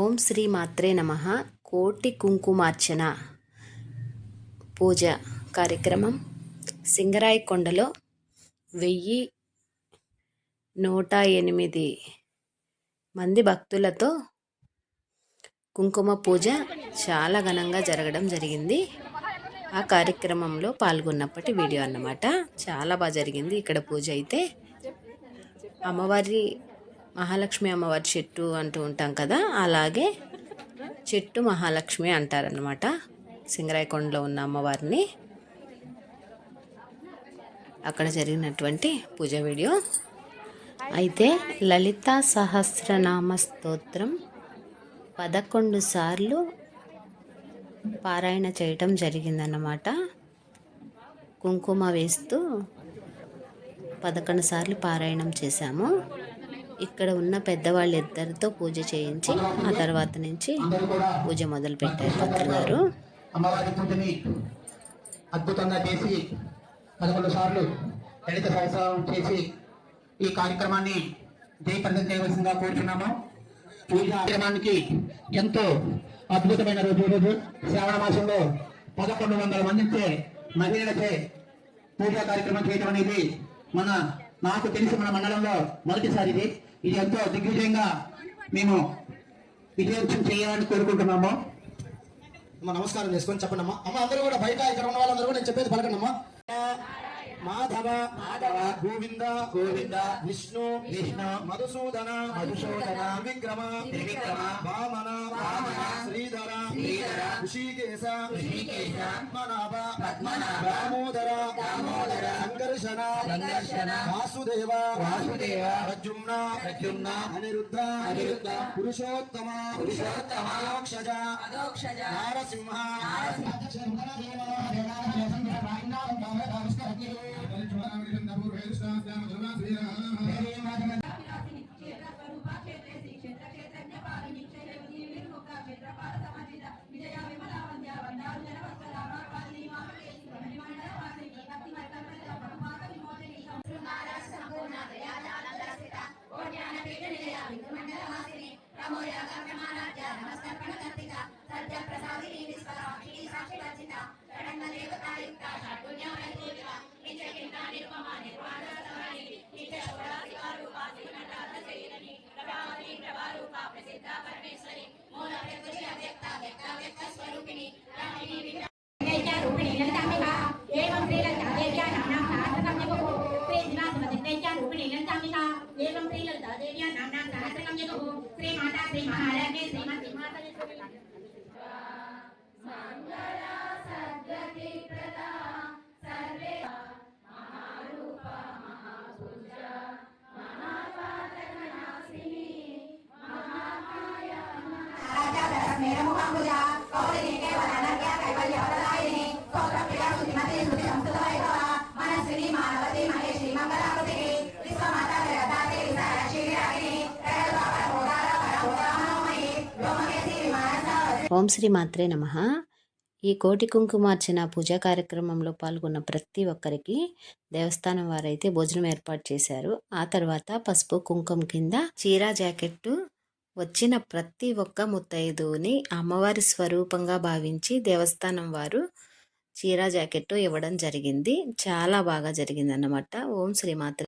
ఓం శ్రీ మాత్రే నమ. కోటి కుంకుమార్చన. పూజ కార్యక్రమం సింగరాయకొండలో వెయ్యి నూట ఎనిమిది మంది భక్తులతో కుంకుమ పూజ చాలా ఘనంగా జరగడం జరిగింది. ఆ కార్యక్రమంలో పాల్గొన్నప్పటి వీడియో అన్నమాట. చాలా బాగా జరిగింది ఇక్కడ పూజ అయితే. అమ్మవారి మహాలక్ష్మి అమ్మవారి చెట్టు అంటూ ఉంటాం కదా అలాగే చెట్టు మహాలక్ష్మి అంటారనమాట సింగరాయకొండలో ఉన్న అమ్మవారిని. అక్కడ జరిగినటువంటి పూజ వీడియో. అయితే లలిత సహస్రనామ స్తోత్రం పదకొండు సార్లు పారాయణ చేయటం జరిగిందన్నమాట. కుంకుమ వేస్తూ పదకొండు సార్లు పారాయణం చేశాము. ఇక్కడ ఉన్న పెద్దవాళ్ళు ఇద్దరితో పూజ చేయించి ఆ తర్వాత నుంచి పూజ మొదలు పెట్టారు పంతులు గారు. అమ్మవారి అద్భుతంగా చేసి పదకొండు సార్లు లలిత సహస్రం చేసి ఈ కార్యక్రమాన్ని జయప్రదం చేయవలసిందిగా కోరుతున్నాము పూజ కార్యక్రమానికి ఎంతో అద్భుతమైన రోజు రోజు. శ్రావణ మాసంలో పదకొండు వందల మందితే మహిళలచే పూజా కార్యక్రమం చేయడం అనేది మన నాకు తెలిసి మన మండలంలో మొదటిసారి ఇది. ఇది ఎంతో దిగ్విజయంగా మేము విజయోత్సవం చేయాలని కోరుకుంటున్నాము. అమ్మ నమస్కారం చేసుకొని చెప్పండి అమ్మా అమ్మ అందరూ కూడా బయట ఇక్కడ ఉన్న వాళ్ళందరూ కూడా నేను చెప్పేది పలకండి అమ్మా మాధవ మాధవ గోవింద గోవింద విష్ణు విష్ణు మధుసూదన మధుసూదన విక్రమ విక్రమ వామన వామన శ్రీధర శ్రీధర ఋషికేశ ఋషికేశ పద్మనాభ పద్మనాభ దామోదర దామోదర సంఘర్షణ సంఘర్షణ వాసుదేవ. వాసుదేవ. ప్రజుమ్న ప్రజుమ్న అనిరుద్ధ. అనిరుద్ధ. పురుషోత్తమ. పురుషోత్తమ. అదోక్షజ అదోక్షజ నారసింహ. మూలక ప్రమాణార్జ నమస్కర్పణ కర్తిక సద్య ప్రసాదిని విశ్వరాక్షిణి సాక్షి రచిత షడంగ దేవతాయుక్త షడ్గుణ్య వైపూరిక నిత్య కింద నిర్మమ నిర్వాణ సవరణి నిత్య షోడాసిక రూప శ్రీనటాత శరీరని ప్రభావతి ప్రభారూప ప్రసిద్ధ పరమేశ్వరి మూల ప్రకృతి అవ్యక్త వ్యక్త వ్యక్త స్వరూపిణి రామిణి విగ్రహ రూపిణి లలితాంబిక సహదేవ్య నామ్నా సహస్రకం యతో ఓం శ్రీ ఓం శ్రీ మాత్రే నమ. ఈ కోటి కుంకుమార్చన పూజా కార్యక్రమంలో పాల్గొన్న ప్రతి ఒక్కరికి దేవస్థానం వారైతే భోజనం ఏర్పాటు చేశారు. ఆ తర్వాత పసుపు కుంకుమ కింద చీర జాకెట్టు వచ్చిన ప్రతి ఒక్క ముత్తైదుని అమ్మవారి స్వరూపంగా భావించి దేవస్థానం వారు చీర జాకెట్టు ఇవ్వడం జరిగింది. చాలా బాగా జరిగింది అన్నమాట ఓం శ్రీ మాత్రే